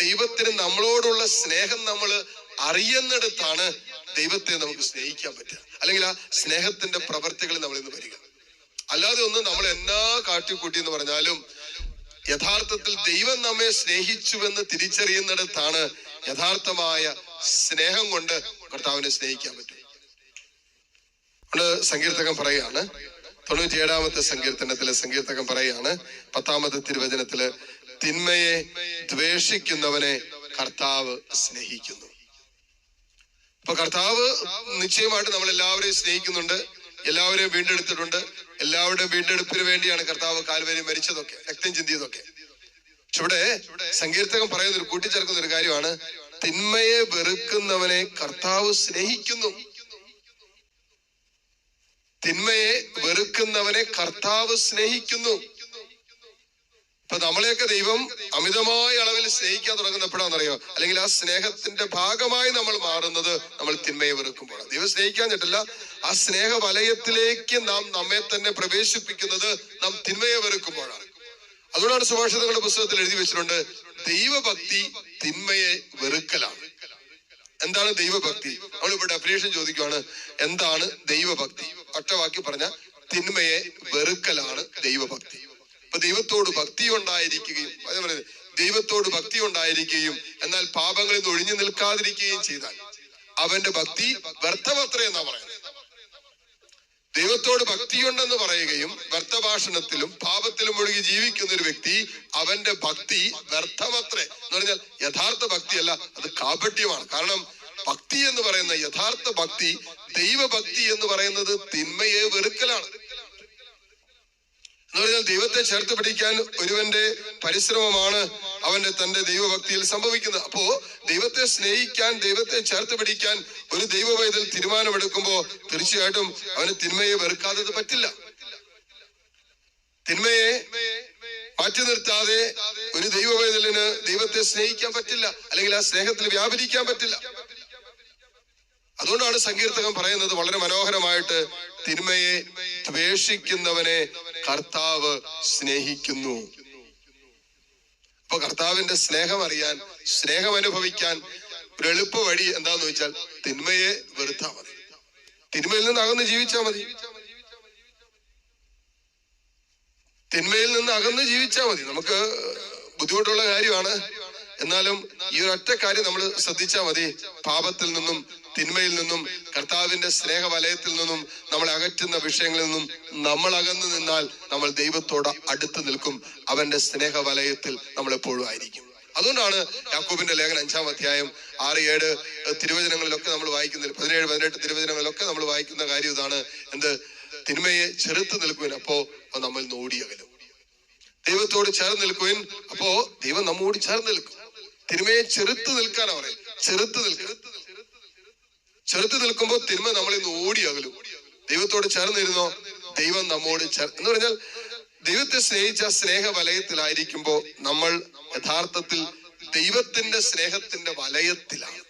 ദൈവത്തിന് നമ്മളോടുള്ള സ്നേഹം നമ്മൾ അറിയുന്നിടത്താണ് ദൈവത്തെ നമുക്ക് സ്നേഹിക്കാൻ പറ്റുക. അല്ലെങ്കിൽ ആ സ്നേഹത്തിന്റെ പ്രവർത്തികൾ നമ്മൾ ഇന്ന് വരിക. അല്ലാതെ ഒന്ന് നമ്മൾ എന്നാ കാട്ടിക്കൂട്ടി എന്ന് പറഞ്ഞാലും യഥാർത്ഥത്തിൽ ദൈവം നമ്മെ സ്നേഹിച്ചുവെന്ന് തിരിച്ചറിയുന്നിടത്താണ് യഥാർത്ഥമായ സ്നേഹം കൊണ്ട് കർത്താവിനെ സ്നേഹിക്കാൻ പറ്റും സങ്കീർത്തകം പറയാണ് തൊണ്ണൂറ്റിയേഴാമത്തെ സങ്കീർത്തനത്തിലെ സങ്കീർത്തകം പറയാണ് പത്താമത്തെ തിരുവചനത്തിൽ തിന്മയെ ദ്വേഷിക്കുന്നവനെ കർത്താവ് സ്നേഹിക്കുന്നു. അപ്പൊ കർത്താവ് നിശ്ചയമായിട്ട് നമ്മൾ എല്ലാവരെയും സ്നേഹിക്കുന്നുണ്ട്. എല്ലാവരെയും വീണ്ടെടുത്തിട്ടുണ്ട്. എല്ലാവരുടെയും വീണ്ടെടുപ്പിന് വേണ്ടിയാണ് കർത്താവ് കാൽവരി മരിച്ചതൊക്കെ രക്തം ചിന്തിയതൊക്കെ. ഇവിടെ സങ്കീർത്തകം പറയുന്ന ഒരു കൂട്ടിച്ചേർക്കുന്ന ഒരു കാര്യമാണ്. തിന്മയെ വെറുക്കുന്നവനെ കർത്താവ് സ്നേഹിക്കുന്നു. തിന്മയെ വെറുക്കുന്നവനെ കർത്താവ് സ്നേഹിക്കുന്നു. നമ്മളെയൊക്കെ ദൈവം അമിതമായ അളവിൽ സ്നേഹിക്കാൻ തുടങ്ങുന്ന തുടങ്ങുന്നപ്പോഴാണെന്നറിയോ? അല്ലെങ്കിൽ ആ സ്നേഹത്തിന്റെ ഭാഗമായി നമ്മൾ മാറുന്നത് നമ്മൾ തിന്മയെ വെറുക്കുമ്പോൾ ദൈവം സ്നേഹിക്കാൻ കിട്ടില്ല ആ സ്നേഹ വലയത്തിലേക്ക് നാം നമ്മെ തന്നെ പ്രവേശിപ്പിക്കുന്നത് നാം തിന്മയെ വെറുക്കുമ്പോഴാണ്. അതുകൊണ്ടാണ് സുഭാഷിതങ്ങളുടെ പുസ്തകത്തിൽ എഴുതി വെച്ചിട്ടുണ്ട് ദൈവഭക്തി തിന്മയെ വെറുക്കലാണ്. എന്താണ് ദൈവഭക്തി? നമ്മളിപ്പോ ഡെഫിനേഷൻ ചോദിക്കുവാണ് എന്താണ് ദൈവഭക്തി? ഒറ്റവാക്കി പറഞ്ഞ തിന്മയെ വെറുക്കലാണ് ദൈവഭക്തി. അപ്പൊ ദൈവത്തോട് ഭക്തി ഉണ്ടായിരിക്കുകയും പറയുന്നത് ദൈവത്തോട് ഭക്തി ഉണ്ടായിരിക്കുകയും എന്നാൽ പാപങ്ങളിൽ നിന്ന് ഒഴിഞ്ഞു നിൽക്കാതിരിക്കുകയും ചെയ്താൽ അവന്റെ ഭക്തി വ്യർത്ഥമത്രേ എന്നാ പറയുന്നത്. ദൈവത്തോട് ഭക്തിയുണ്ടെന്ന് പറയുകയും വ്യർത്ഥഭാഷണത്തിലും പാപത്തിലും ഒഴുകി ജീവിക്കുന്ന ഒരു വ്യക്തി അവന്റെ ഭക്തി വ്യർത്ഥമത്രേ എന്ന് പറഞ്ഞാൽ യഥാർത്ഥ ഭക്തിയല്ല അത് കാപട്യമാണ്. കാരണം ഭക്തി എന്ന് പറയുന്ന യഥാർത്ഥ ഭക്തി ദൈവഭക്തി എന്ന് പറയുന്നത് തിന്മയെ വെറുക്കലാണ്. എന്ന് പറഞ്ഞാൽ ദൈവത്തെ ചേർത്ത് പിടിക്കാൻ ഒരുവന്റെ പരിശ്രമമാണ് അവന്റെ തന്റെ ദൈവഭക്തിയിൽ സംഭവിക്കുന്നത്. അപ്പോ ദൈവത്തെ സ്നേഹിക്കാൻ ദൈവത്തെ ചേർത്ത് പിടിക്കാൻ ഒരു ദൈവവൈതൽ തീരുമാനമെടുക്കുമ്പോ തീർച്ചയായിട്ടും അവന് തിന്മയെ വെറുക്കാതെ പറ്റില്ല. തിന്മയെ മാറ്റി നിർത്താതെ ഒരു ദൈവവൈതലിന് ദൈവത്തെ സ്നേഹിക്കാൻ പറ്റില്ല. അല്ലെങ്കിൽ ആ സ്നേഹത്തിൽ വ്യാപരിക്കാൻ പറ്റില്ല. അതുകൊണ്ടാണ് സങ്കീർത്തകം പറയുന്നത് വളരെ മനോഹരമായിട്ട് തിന്മയെ ദ്വേഷിക്കുന്നവനെ കർത്താവ് സ്നേഹിക്കുന്നു. അപ്പൊ കർത്താവിന്റെ സ്നേഹം അറിയാൻ സ്നേഹം അനുഭവിക്കാൻ ഒരു എളുപ്പ വഴി എന്താന്ന് വെച്ചാൽ തിന്മയെ വെറുത്താ മതി. തിന്മയിൽ നിന്ന് അകന്ന് ജീവിച്ചാ മതി. തിന്മയിൽ നിന്ന് അകന്ന് ജീവിച്ചാ മതി. നമുക്ക് ബുദ്ധിമുട്ടുള്ള കാര്യമാണ്. എന്നാലും ഈ ഒരൊറ്റ കാര്യം നമ്മൾ ശ്രദ്ധിച്ചാൽ മതി. പാപത്തിൽ നിന്നും തിന്മയിൽ നിന്നും കർത്താവിന്റെ സ്നേഹവലയത്തിൽ നിന്നും നമ്മളെ അകറ്റുന്ന വിഷയങ്ങളിൽ നിന്നും നമ്മൾ അകന്നു നിന്നാൽ നമ്മൾ ദൈവത്തോട് അടുത്ത് നിൽക്കും. അവന്റെ സ്നേഹവലയത്തിൽ നമ്മൾ എപ്പോഴും ആയിരിക്കും. അതുകൊണ്ടാണ് യാക്കൂബിന്റെ ലേഖനം അഞ്ചാം അധ്യായം ആറ് ഏഴ് തിരുവചനങ്ങളിലൊക്കെ നമ്മൾ വായിക്കുന്ന പതിനേഴ് പതിനെട്ട് തിരുവചനങ്ങളിലൊക്കെ നമ്മൾ വായിക്കുന്ന കാര്യം ഇതാണ്. എന്ത്? തിന്മയെ ചെറുത്ത് നിൽക്കുവാൻ അപ്പോ നമ്മൾ നോടിയകലും ദൈവത്തോട് ചേർന്ന് നിൽക്കുവാൻ അപ്പോ ദൈവം നമ്മോട് ചേർന്ന് നിൽക്കും. തിന്മയെ ചെറുത്ത് നിൽക്കാനാ പറയും ചെറുത്ത് നിൽക്കുക. ചെറുത്ത് നിൽക്കുമ്പോൾ തിന്മ നമ്മളിൽ നിന്ന് ഓടി അകലും ദൈവത്തോട് ചേർന്നിരുന്നോ? ദൈവം നമ്മോട് ചേർ എന്ന് പറഞ്ഞാൽ ദൈവത്തെ സ്നേഹിച്ച സ്നേഹ വലയത്തിലായിരിക്കുമ്പോൾ നമ്മൾ യഥാർത്ഥത്തിൽ ദൈവത്തിന്റെ സ്നേഹത്തിന്റെ വലയത്തിലാണ്.